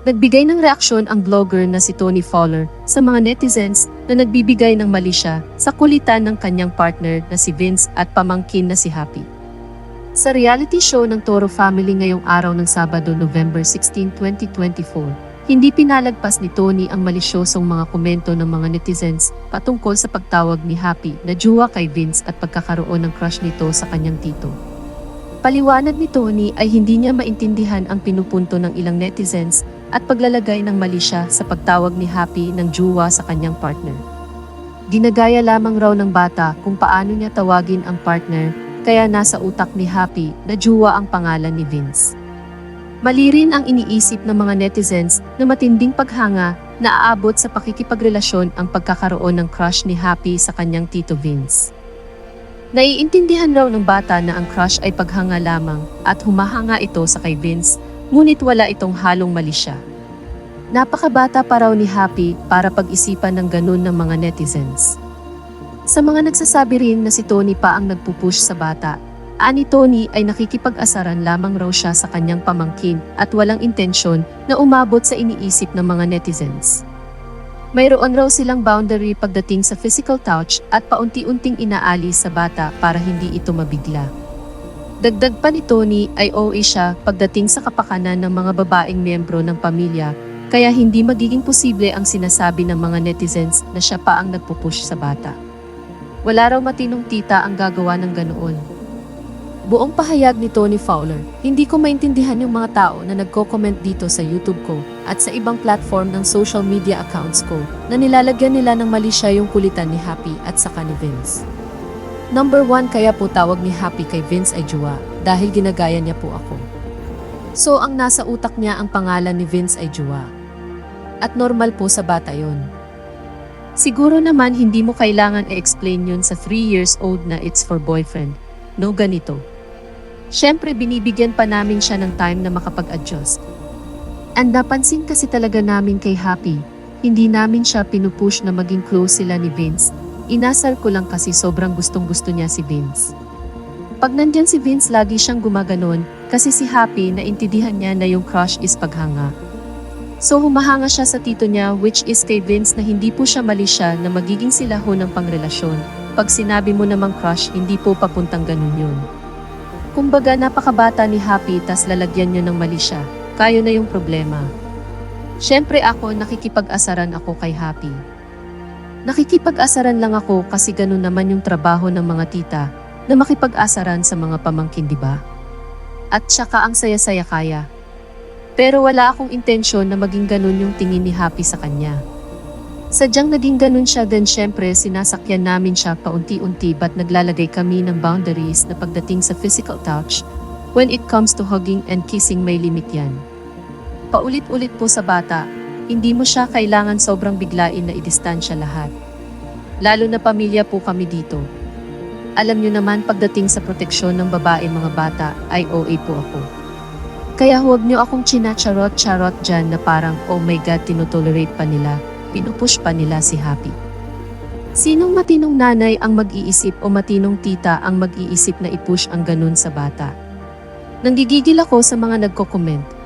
Nagbigay ng reaksyon ang vlogger na si Tony Fowler sa mga netizens na nagbibigay ng mali siya sa kulitan ng kanyang partner na si Vince at pamangkin na si Happy. Sa reality show ng Toro Family ngayong araw ng Sabado, November 16, 2024, hindi pinalagpas ni Tony ang malisyosong mga komento ng mga netizens patungkol sa pagtawag ni Happy na juwa kay Vince at pagkakaroon ng crush nito sa kanyang tito. Paliwanag ni Tony ay hindi niya maintindihan ang pinupunto ng ilang netizens at paglalagay ng mali siya sa pagtawag ni Happy ng juwa sa kanyang partner. Ginagaya lamang raw ng bata kung paano niya tawagin ang partner kaya nasa utak ni Happy na juwa ang pangalan ni Vince. Mali rin ang iniisip ng mga netizens na matinding paghanga na aabot sa pakikipagrelasyon ang pagkakaroon ng crush ni Happy sa kanyang tito Vince. Naiintindihan raw ng bata na ang crush ay paghanga lamang at humahanga ito sa kay Vince, ngunit wala itong halong mali siya. Napakabata pa raw ni Happy para pag-isipan ng ganun ng mga netizens. Sa mga nagsasabi rin na si Tony pa ang nagpupush sa bata, ani Tony ay nakikipag-asaran lamang raw siya sa kanyang pamangkin at walang intensyon na umabot sa iniisip ng mga netizens. Mayroon raw silang boundary pagdating sa physical touch at paunti-unting inaalis sa bata para hindi ito mabigla. Dagdag pa ni Tony ay OA siya pagdating sa kapakanan ng mga babaeng miyembro ng pamilya kaya hindi magiging posible ang sinasabi ng mga netizens na siya pa ang nagpupush sa bata. Wala raw matinong tita ang gagawa ng ganoon. Buong pahayag ni Tony Fowler, hindi ko maintindihan yung mga tao na nagko-comment dito sa YouTube ko at sa ibang platform ng social media accounts ko na nilalagyan nila ng mali siya yung kulitan ni Happy at saka ni Vince. Number one kaya po tawag ni Happy kay Vince ay Jua dahil ginagaya niya po ako. So ang nasa utak niya ang pangalan ni Vince ay Jua. At normal po sa bata yon. Siguro naman hindi mo kailangan i-explain yun sa 3 years old na it's for boyfriend. No ganito. Siyempre binibigyan pa namin siya ng time na makapag-adjust. And napansin kasi talaga namin kay Happy, hindi namin siya pinupush na maging close sila ni Vince. Inasal ko lang kasi sobrang gustong gusto niya si Vince. Pag nandyan si Vince lagi siyang gumaganon kasi si Happy naintindihan niya na yung crush is paghanga. So humahanga siya sa tito niya which is kay Vince na hindi po siya mali siya na magiging sila ho ng pangrelasyon. Pag sinabi mo namang crush, hindi po papuntang ganun yun. Kumbaga napakabata ni Happy tas lalagyan niyo ng mali siya. Kayo na yung problema. Siyempre ako nakikipag-asaran ako kay Happy. Nakikipag-asaran lang ako kasi ganun naman yung trabaho ng mga tita na makipag-asaran sa mga pamangkin, di ba? At saka ang saya-saya kaya. Pero wala akong intensyon na maging ganun yung tingin ni Happy sa kanya. Sadyang naging ganun siya then syempre sinasakyan namin siya paunti-unti ba't naglalagay kami ng boundaries na pagdating sa physical touch, when it comes to hugging and kissing may limit yan. Paulit-ulit po sa bata, hindi mo siya kailangan sobrang biglain na idistansya lahat. Lalo na pamilya po kami dito. Alam nyo naman pagdating sa proteksyon ng babae mga bata ay OA po ako. Kaya huwag nyo akong chinacharot-charot dyan na parang oh my god tinotolerate pa nila, pinupush pa nila si Happy. Sinong matinong nanay ang mag-iisip o matinong tita ang mag-iisip na ipush ang ganun sa bata? Nanggigigil ako sa mga nagko-comment